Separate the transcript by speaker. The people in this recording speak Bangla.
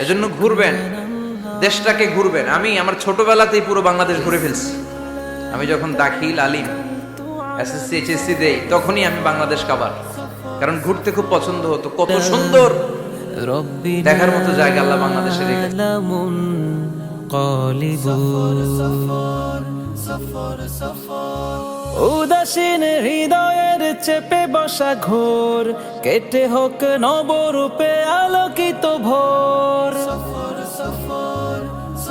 Speaker 1: এজন্য ঘুরবেন, দেশটাকে ঘুরবেন। আমি আমার ছোটবেলাতেই পুরো বাংলাদেশ ঘুরে ফেলছি। আমি যখন দাখিল, আলিম, এসএসসি, এইচএসসি দেই, তখনই আমি বাংলাদেশ কাবার। কারণ ঘুরতে খুব পছন্দ হতো। কত সুন্দর! দেখার মতো জায়গা আল্লাহ বাংলাদেশে
Speaker 2: উদাসীন হৃদয়ের চেপে বসা ঘোর, কেটে হোক নবরূপে আলোকিত ভোর।